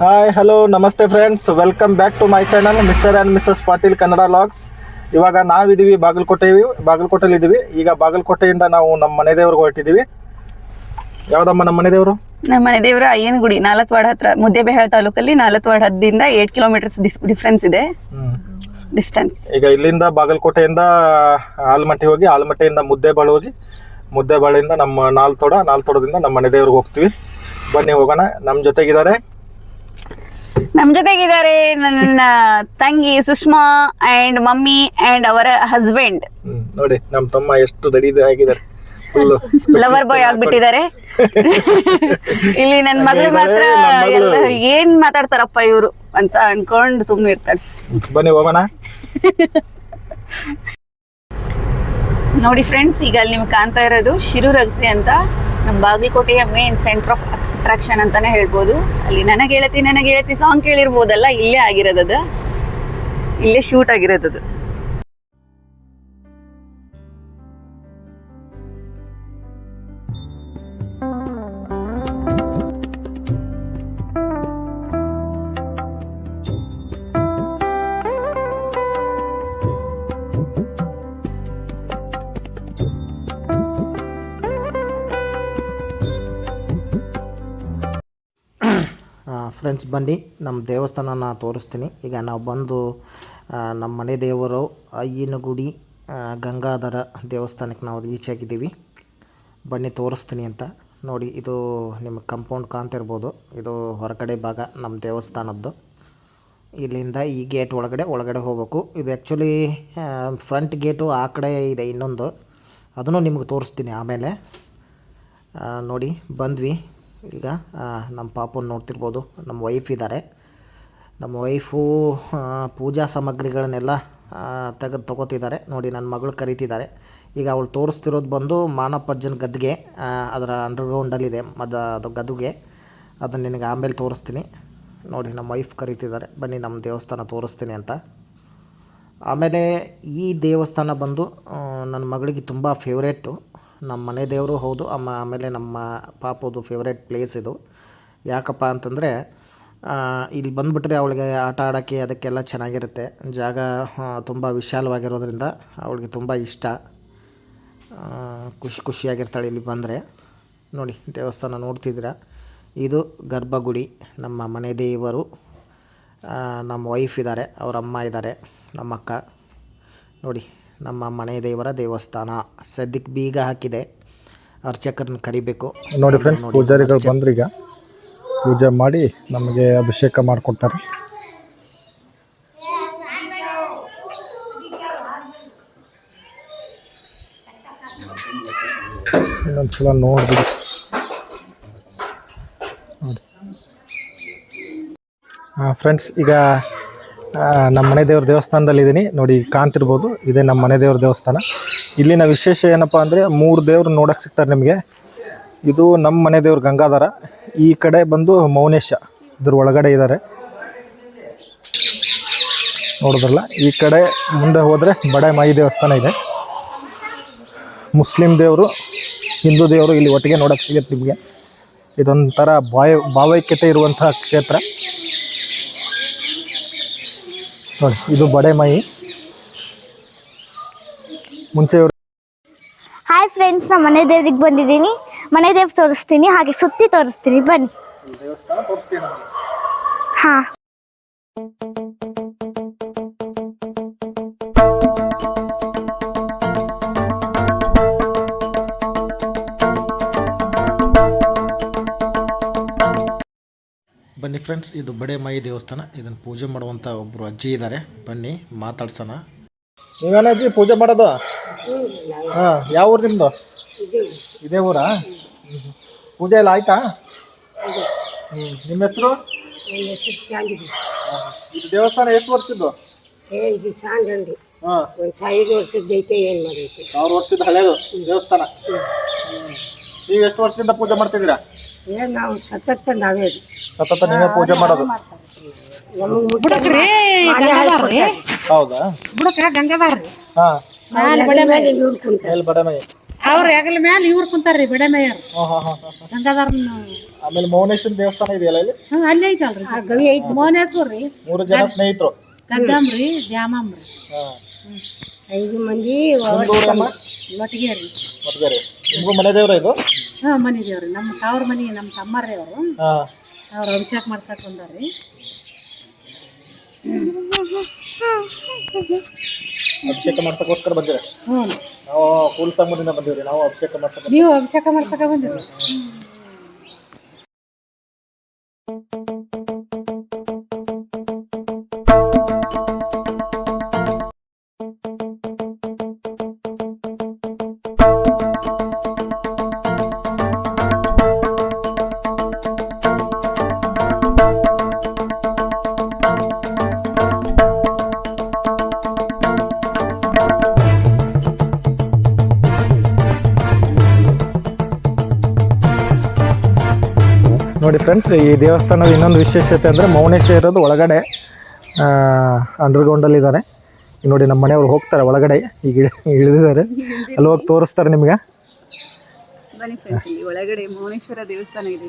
Hi hello ನಮಸ್ತೆ friends welcome back to my channel mister and missus Patil Kannada vlogs ಇವಾಗ ನಾವಿದ್ದೀವಿ ಬಾಗಲಕೋಟೆ ಬಾಗಲಕೋಟೆಲಿ ಇದ್ದೀವಿ ಈಗ ಬಾಗಲಕೋಟೆಯಿಂದ ನಾವು ನಮ್ಮ ಮನೆ ದೇವ್ರಿಗೆ ಹೊರಟಿದ್ದೀವಿ. ಯಾವ್ದಮ್ಮ ನಮ್ಮ ಮನೆ ದೇವರು ನಮ್ಮ ಮನೆ ದೇವರ ಅಯ್ಯನಗುಡಿ ನಾಲತ್ವಾಡ ಹತ್ರ ಮುದ್ದೇಬೇಳ ತಾಲೂಕಲ್ಲಿ ನಾಲತ್ವಾಡ ಹದ್ದಿಂದ ಏಟ್ ಕಿಲೋಮೀಟರ್ಸ್ ಡಿಫ್ರೆನ್ಸ್ ಇದೆ. ಡಿಸ್ಟೆನ್ಸ್ ಈಗ ಇಲ್ಲಿಂದ ಬಾಗಲಕೋಟೆಯಿಂದ ಆಲಮಟ್ಟಿ ಹೋಗಿ ಆಲ್ಮಟ್ಟಿಯಿಂದ ಮುದ್ದೇಬಾಳು ಹೋಗಿ ಮುದ್ದೇಬಾಳಿಂದ ನಮ್ಮ ನಾಲ್ತೋಡ ನಾಲ್ತೋಡದಿಂದ ನಮ್ಮ ಮನೆ ದೇವ್ರಿಗೆ ಹೋಗ್ತೀವಿ. ಬನ್ನಿ ಹೋಗೋಣ. ನಮ್ಮ ಜೊತೆಗಿದ್ದಾರೆ. ನಮ್ ಜೊತೆಗಿದ್ದಾರೆ ನನ್ನ ತಂಗಿ ಸುಷ್ಮಾ ಅಂಡ್ ಮಮ್ಮಿ ಅಂಡ್ ಅವರ ಹಸ್ಬೆಂಡ್ ನೋಡಿ ನಮ್ಮ ತಮ್ಮ ಎಷ್ಟು ದಡಿದ ಆಗಿದ್ದಾರೆ. ಲವರ್ ಬಾಯ್ ಆಗ್ಬಿಟ್ಟಿದ್ದಾರೆ. ಇಲ್ಲಿ ನನ್ ಮಗಳು ಮಾತ್ರ. ಎಲ್ಲ ಏನ್ ಮಾತಾಡ್ತಾರಪ್ಪ ಇವ್ರು ಅಂತ ಅನ್ಕೊಂಡ್ ಸುಮ್ನೆ ಇರ್ತಾರೆ ಬನ್ನಿ ಹೋಗೋಣ. ನೋಡಿ ಫ್ರೆಂಡ್ಸ್ ಈಗ ಅಲ್ಲಿ ನಿಮ್ಗೆ ಕಾಣ್ತಾ ಇರೋದು ಶಿರು ರಗ್ಸಿ ಅಂತ ನಮ್ಮ ಬಾಗಲಕೋಟೆಯ ಮೇನ್ ಸೆಂಟರ್ ಆಫ್ ಅಟ್ರಾಕ್ಷನ್ ಅಂತಾನೆ ಹೇಳ್ಬೋದು. ಅಲ್ಲಿ ನನಗೆ ಗೆಳತಿ ನನಗೆ ಗೆಳತಿ ಸಾಂಗ್ ಕೇಳಿರ್ಬೋದಲ್ಲ, ಇಲ್ಲೇ ಆಗಿರೋದದು. ಇಲ್ಲೇ ಶೂಟ್ ಆಗಿರೋದದು. ಫ್ರೆಂಡ್ಸ್ ಬನ್ನಿ. ನಮ್ಮ ದೇವಸ್ಥಾನನ ತೋರಿಸ್ತೀನಿ. ಈಗ ನಾವು ಬಂದು ನಮ್ಮ ಮನೆ ದೇವರು ಅಯ್ಯನಗುಡಿ ಗುಡಿ ಗಂಗಾಧರ ದೇವಸ್ಥಾನಕ್ಕೆ ನಾವು ರೀಚ್ ಆಗಿದ್ದೀವಿ. ಬನ್ನಿ, ತೋರಿಸ್ತೀನಿ ಅಂತ. ನೋಡಿ, ಇದು ನಿಮಗೆ ಕಂಪೌಂಡ್ ಕಾಣ್ತಿರ್ಬೋದು. ಇದು ಹೊರಗಡೆ ಭಾಗ ನಮ್ಮ ದೇವಸ್ಥಾನದ್ದು. ಇಲ್ಲಿಂದ ಈ ಗೇಟ್ ಒಳಗಡೆ ಒಳಗಡೆ ಹೋಗ್ಬೇಕು. ಇದು ಆ್ಯಕ್ಚುಲಿ ಫ್ರಂಟ್ ಗೇಟು ಆ ಕಡೆ ಇದೆ ಇನ್ನೊಂದು. ಅದನ್ನು ನಿಮಗೆ ತೋರಿಸ್ತೀನಿ ಆಮೇಲೆ. ನೋಡಿ, ಬಂದ್ವಿ. ಈಗ ನಮ್ಮ ಪಾಪನ ನೋಡ್ತಿರ್ಬೋದು, ನಮ್ಮ ವೈಫ್ ಇದ್ದಾರೆ ನಮ್ಮ ವೈಫು ಪೂಜಾ ಸಾಮಗ್ರಿಗಳನ್ನೆಲ್ಲ ತೆಗೆದು ತೊಗೋತಿದ್ದಾರೆ. ನೋಡಿ ನನ್ನ ಮಗಳು ಕರೀತಿದ್ದಾರೆ. ಈಗ ಅವಳು ತೋರಿಸ್ತಿರೋದು ಬಂದು ಮಾನಪ್ಪಜ್ಜನ ಗದ್ದಿಗೆ ಅದರ ಅಂಡರ್ಗ್ರೌಂಡಲ್ಲಿದೆ ಮದ ಅದು ಗದ್ದುಗೆ. ಅದನ್ನು ನಿನಗೆ ಆಮೇಲೆ ತೋರಿಸ್ತೀನಿ. ನೋಡಿ, ನಮ್ಮ ವೈಫ್ ಕರೀತಿದ್ದಾರೆ. ಬನ್ನಿ, ನಮ್ಮ ದೇವಸ್ಥಾನ ತೋರಿಸ್ತೀನಿ ಅಂತ. ಆಮೇಲೆ ಈ ದೇವಸ್ಥಾನ ಬಂದು ನನ್ನ ಮಗಳಿಗೆ ತುಂಬ ಫೇವ್ರೇಟು ನಮ್ಮ ಮನೆ ದೇವರು ಹೌದು, ಅಮ್ಮ ಆಮೇಲೆ ನಮ್ಮ ಪಾಪದು ಫೇವ್ರೇಟ್ ಪ್ಲೇಸ್ ಇದು. ಯಾಕಪ್ಪ ಅಂತಂದರೆ ಇಲ್ಲಿ ಬಂದುಬಿಟ್ರೆ ಅವಳಿಗೆ ಆಟ ಆಡೋಕ್ಕೆ ಅದಕ್ಕೆಲ್ಲ ಚೆನ್ನಾಗಿರುತ್ತೆ. ಜಾಗ ತುಂಬ ವಿಶಾಲವಾಗಿರೋದ್ರಿಂದ ಅವಳಿಗೆ ತುಂಬ ಇಷ್ಟ. ಖುಷಿ ಖುಷಿಯಾಗಿರ್ತಾಳೆ ಇಲ್ಲಿ ಬಂದರೆ. ನೋಡಿ, ದೇವಸ್ಥಾನ ನೋಡ್ತಿದ್ದೀರಾ? ಇದು ಗರ್ಭಗುಡಿ. ನಮ್ಮ ಮನೆ ದೇವರು ನಮ್ಮ ವೈಫ್ ಇದ್ದಾರೆ ಅವ್ರ ಅಮ್ಮ ಇದ್ದಾರೆ ನಮ್ಮ ಅಕ್ಕ ನೋಡಿ ನಮ್ಮ ಮನೆ ದೇವರ ದೇವಸ್ಥಾನ. ಸದ್ಯಕ್ಕೆ ಬೀಗ ಹಾಕಿದೆ. ಅರ್ಚಕರನ್ನ ಕರಿಬೇಕು. ನೋಡಿ ಫ್ರೆಂಡ್ಸ್ ಪೂಜಾರಿಗಳು ಬಂದ್ರೆ ಈಗ ಪೂಜೆ ಮಾಡಿ ನಮಗೆ ಅಭಿಷೇಕ ಮಾಡಿಕೊಡ್ತಾರೆ. ಇನ್ನೊಂದ್ಸಲ ನೋಡ್ಬಿಡಿ. ಹಾಂ ಫ್ರೆಂಡ್ಸ್ ಈಗ ನಮ್ಮ ಮನೆ ದೇವ್ರ ದೇವಸ್ಥಾನದಲ್ಲಿದ್ದೀನಿ ನೋಡಿ ಕಾಣ್ತಿರ್ಬೋದು ಇದೇ ನಮ್ಮ ಮನೆ ದೇವ್ರ ದೇವಸ್ಥಾನ. ಇಲ್ಲಿನ ವಿಶೇಷ ಏನಪ್ಪ ಅಂದರೆ ಮೂರು ದೇವ್ರು ನೋಡೋಕೆ ಸಿಗ್ತಾರೆ ನಿಮಗೆ. ಇದು ನಮ್ಮ ಮನೆ ದೇವ್ರ ಗಂಗಾಧರ. ಈ ಕಡೆ ಬಂದು ಮೌನೇಶ. ಇದ್ರ ಒಳಗಡೆ ಇದ್ದಾರೆ ನೋಡಿದ್ರಲ್ಲ, ಈ ಕಡೆ ಮುಂದೆ ಹೋದರೆ ಬಡೆ ಮಾಯಿ ದೇವಸ್ಥಾನ ಇದೆ. ಮುಸ್ಲಿಂ ದೇವರು, ಹಿಂದೂ ದೇವರು ಇಲ್ಲಿ ಒಟ್ಟಿಗೆ ನೋಡೋಕೆ ಸಿಗುತ್ತೆ ನಿಮಗೆ. ಇದೊಂಥರ ಬಾಯ್ ಭಾವೈಕ್ಯತೆ ಇರುವಂತಹ ಕ್ಷೇತ್ರ. ನೋಡಿ ಇದು ಬಡೆ ಮೈ ಮುಂಚೆ ಹಾಯ್ ಫ್ರೆಂಡ್ಸ್ ನಾ ಮನೆ ದೇವ್ರಿಗೆ ಬಂದಿದ್ದೀನಿ. ಮನೆ ದೇವ್ರು ತೋರಿಸ್ತೀನಿ ಹಾಗೆ ಸುತ್ತಿ ತೋರಿಸ್ತೀನಿ ಬನ್ನಿ. ಹಾ. ಬನ್ನಿ ಫ್ರೆಂಡ್ಸ್ ಇದು ಬಡೆ ಮಾಯಿ ದೇವಸ್ಥಾನ. ಇದನ್ನು ಪೂಜೆ ಮಾಡುವಂಥ ಒಬ್ಬರು ಅಜ್ಜಿ ಇದ್ದಾರೆ ಬನ್ನಿ, ಮಾತಾಡ್ಸೋಣ. ನೀವೇನ ಅಜ್ಜಿ ಪೂಜೆ ಮಾಡೋದು? ಹಾಂ, ಯಾವ ಊರು ನಿಮ್ಮದು ಇದೇ ಊರಾ. ಪೂಜೆ ಎಲ್ಲ ಆಯ್ತಾ? ನಿಮ್ಮ ಹೆಸರು? ದೇವಸ್ಥಾನ ಎಷ್ಟು ವರ್ಷದ್ದು? ಹಾಂ. ಮಾಡೈತೆ ಸಾವಿರ ವರ್ಷದ ಹಳೇದು ದೇವಸ್ಥಾನ. ನೀವು ಎಷ್ಟು ವರ್ಷದಿಂದ ಪೂಜೆ ಮಾಡ್ತಿದ್ದೀರಾ? ನಾವು ಸತತ ನಾವೇ ಅದು. ಸತತ ನೀವೇ ಪೂಜೆ ಮಾಡೋದು. ನಮಗೆ ಮುಟ್ಟ ಹೌದಾ? ಬುಡಕ ಗಂಗಾಧಾರ ಹಾಂ. ಮೇಲೆ ಇವ್ರು ಕುಂತ ಎಲ್ಲಿ ಬಡ ಮೈ ಅವ್ರ ಹೆಗಲ ಮ್ಯಾಲ ಇವ್ರು ಕುಂತಾರ್ರಿ ಬಿಡಮೇಯರ್ ಹಾಂ ಹಾಂ ಹಾಂ ಹಾಂ ಗಂಗಾಧರ್ನ ಆಮೇಲೆ ಮೌನೇಶ್ವರ ದೇವಸ್ಥಾನ ಇದೆಯಲ್ಲ ಇಲ್ಲಿ? ಹ್ಮ್ ಅಲ್ಲೇ ಐತಲ್ರಿ ಗವಿ ಐತಿ. ಮೋಹನೇಶ್ವರ ರೀ ಮೂರು ಜನ ಸ್ನೇಹಿತರು. ಗದ್ದಮ್ರಿ ದ್ಯಾಮಮ್ರಿ. ಹಾಂ. ಐದು ಮಂದಿ ಒಟ್ಟಿಗೆ ರೀ ಮದ್ವೆರಿ ನಿಮಗೂ ಮನೆ ದೇವ್ರ ಇದು? ಹಾ ಮನೆ ದೇವ್ರಿ. ನಮ್ಮ ತಾವ್ರ ಮನೆ ನಮ್ಮ ತಮ್ಮರ್ರಿ ಅವರು. ಹಾಂ. ಅವ್ರ ಅಭಿಷೇಕ ಮಾಡ್ಸಕ್ ಬಂದಾರ್ರಿ ಅಭಿಷೇಕ ಮಾಡ್ಸಕ್ಕೋಸ್ಕರ ಬಂದಿರ? ಹ್ಞೂ ನಾವು ಕೂಲ್ ಸಾಂಬೂರಿಂದ ಬಂದಿವ್ರಿ. ನಾವು ಅಭಿಷೇಕ ಮಾಡ್ಸಕ್ಕೆ ನೀವು ಅಭಿಷೇಕ ಮಾಡ್ಸಕ ಬಂದಿರಿ? ನೋಡಿ ಫ್ರೆಂಡ್ಸ್ ಈ ದೇವಸ್ಥಾನದ ಇನ್ನೊಂದು ವಿಶೇಷತೆ ಅಂದರೆ ಮೌನೇಶ್ವರ ಇರೋದು ಒಳಗಡೆ ಅಂಡರ್ಗ್ರೌಂಡಲ್ಲಿ ಇದ್ದಾರೆ ಈಗ ನೋಡಿ ನಮ್ಮ ಮನೆಯವರು ಹೋಗ್ತಾರೆ ಒಳಗಡೆ ಈಗ ಇಳ್- ಇಳಿದಿದ್ದಾರೆ. ಅಲ್ಲಿ ಹೋಗಿ ತೋರಿಸ್ತಾರೆ ನಿಮಗೆ. ಒಳಗಡೆ ಮೌನೇಶ್ವರ ದೇವಸ್ಥಾನ ಇದೆ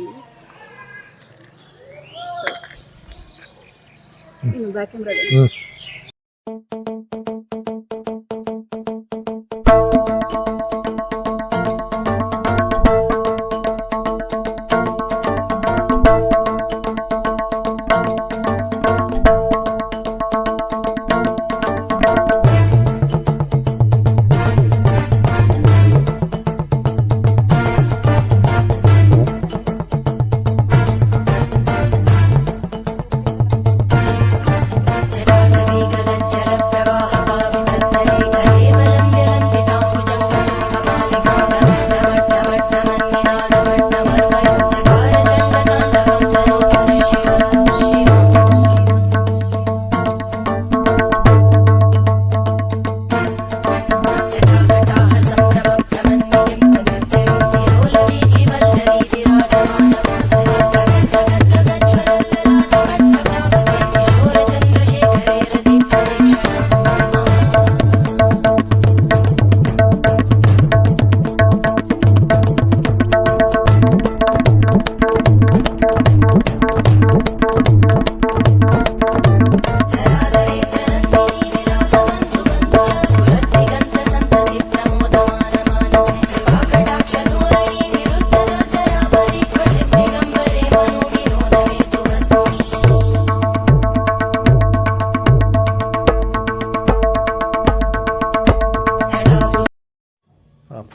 ಹ್ಞೂ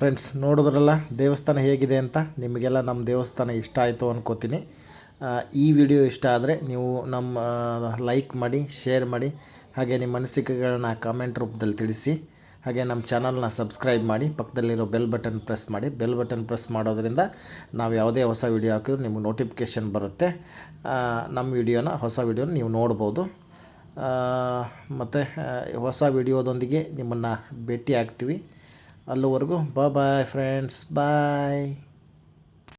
ಫ್ರೆಂಡ್ಸ್, ನೋಡಿದ್ರಲ್ಲ ದೇವಸ್ಥಾನ ಹೇಗಿದೆ ಅಂತ? ನಿಮಗೆಲ್ಲ ನಮ್ಮ ದೇವಸ್ಥಾನ ಇಷ್ಟ ಆಯಿತು ಅಂದ್ಕೋತೀನಿ ಈ ವಿಡಿಯೋ ಇಷ್ಟ ಆದರೆ ನೀವು ನಮ್ಮ ಲೈಕ್ ಮಾಡಿ ಶೇರ್ ಮಾಡಿ, ಹಾಗೆ ನಿಮ್ಮ ಅನಿಸಿಕೆಗಳನ್ನ ಕಾಮೆಂಟ್ ರೂಪದಲ್ಲಿ ತಿಳಿಸಿ, ಹಾಗೆ ನಮ್ಮ ಚಾನಲ್ನ ಸಬ್ಸ್ಕ್ರೈಬ್ ಮಾಡಿ, ಪಕ್ಕದಲ್ಲಿರೋ ಬೆಲ್ ಬಟನ್ ಪ್ರೆಸ್ ಮಾಡಿ. ಬೆಲ್ ಬಟನ್ ಪ್ರೆಸ್ ಮಾಡೋದರಿಂದ ನಾವು ಯಾವುದೇ ಹೊಸ ವಿಡಿಯೋ ಹಾಕಿದ್ರು ನಿಮಗೆ ನೋಟಿಫಿಕೇಷನ್ ಬರುತ್ತೆ. ನಮ್ಮ ವಿಡಿಯೋನ, ಹೊಸ ವಿಡಿಯೋನ ನೀವು ನೋಡ್ಬೋದು. ಮತ್ತು ಹೊಸ ವಿಡಿಯೋದೊಂದಿಗೆ ನಿಮ್ಮನ್ನು ಭೇಟಿ ಆಗ್ತೀವಿ ಅಲ್ಲಿವರೆಗೂ ಬಾಯ್ ಫ್ರೆಂಡ್ಸ್ ಬಾಯ್